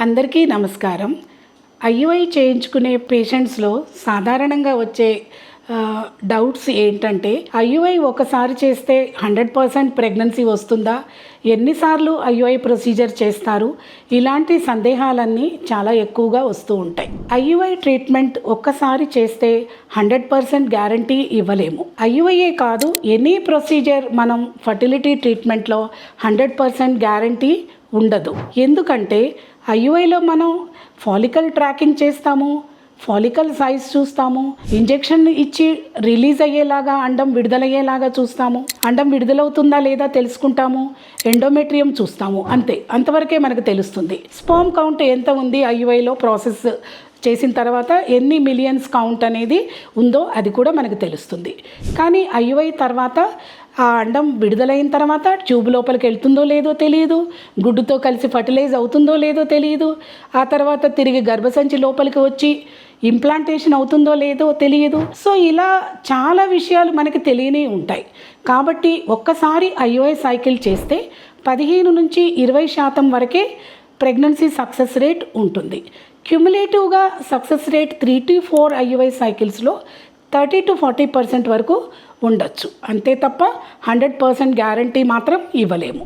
అందరికీ నమస్కారం. ఐయుఐ చేయించుకునే పేషెంట్స్లో సాధారణంగా వచ్చే డౌట్స్ ఏంటంటే ఐయుఐ ఒకసారి చేస్తే హండ్రెడ్ పర్సెంట్ ప్రెగ్నెన్సీ వస్తుందా? ఎన్నిసార్లు ఐయుఐ ప్రొసీజర్ చేస్తారు? ఇలాంటి సందేహాలన్నీ చాలా ఎక్కువగా వస్తూ ఉంటాయి. ఐయుఐ ట్రీట్మెంట్ ఒక్కసారి చేస్తే హండ్రెడ్ పర్సెంట్ గ్యారంటీ ఇవ్వలేము. ఐయుఐఏ కాదు ఎనీ ప్రొసీజర్ మనం ఫర్టిలిటీ ట్రీట్మెంట్లో హండ్రెడ్ పర్సెంట్ గ్యారంటీ ఉండదు. ఎందుకంటే ఐయుఐలో మనం ఫాలికల్ ట్రాకింగ్ చేస్తాము ఫాలికల్ సైజ్ చూస్తాము ఇంజెక్షన్ ఇచ్చి రిలీజ్ అయ్యేలాగా అండం విడుదలయ్యేలాగా చూస్తాము. అండం విడుదలవుతుందా లేదా తెలుసుకుంటాము ఎండోమెట్రియం చూస్తాము అంతే. అంతవరకే మనకు తెలుస్తుంది. స్పామ్ కౌంట్ ఎంత ఉంది ఐయుఐలో ప్రాసెస్ చేసిన తర్వాత ఎన్ని మిలియన్స్ కౌంట్ అనేది ఉందో అది కూడా మనకు తెలుస్తుంది. కానీ ఐయుఐ తర్వాత ఆ అండం విడుదలైన తర్వాత ట్యూబ్ లోపలికి వెళ్తుందో లేదో తెలియదు గుడ్డుతో కలిసి ఫర్టిలైజ్ అవుతుందో లేదో తెలియదు ఆ తర్వాత తిరిగి గర్భసంచి లోపలికి వచ్చి ఇంప్లాంటేషన్ అవుతుందో లేదో తెలియదు సో ఇలా చాలా విషయాలు మనకి తెలియనే ఉంటాయి. కాబట్టి ఒక్కసారి ఐఓఐ సైకిల్ చేస్తే పదిహేను నుంచి ఇరవై శాతం వరకే ప్రెగ్నెన్సీ సక్సెస్ రేట్ ఉంటుంది. క్యుములేటివ్గా success rate three to four IUI సైకిల్స్లో thirty to forty percent వరకు ఉండొచ్చు. అంతే తప్ప హండ్రెడ్ పర్సెంట్ గ్యారంటీ మాత్రం ఇవ్వలేము.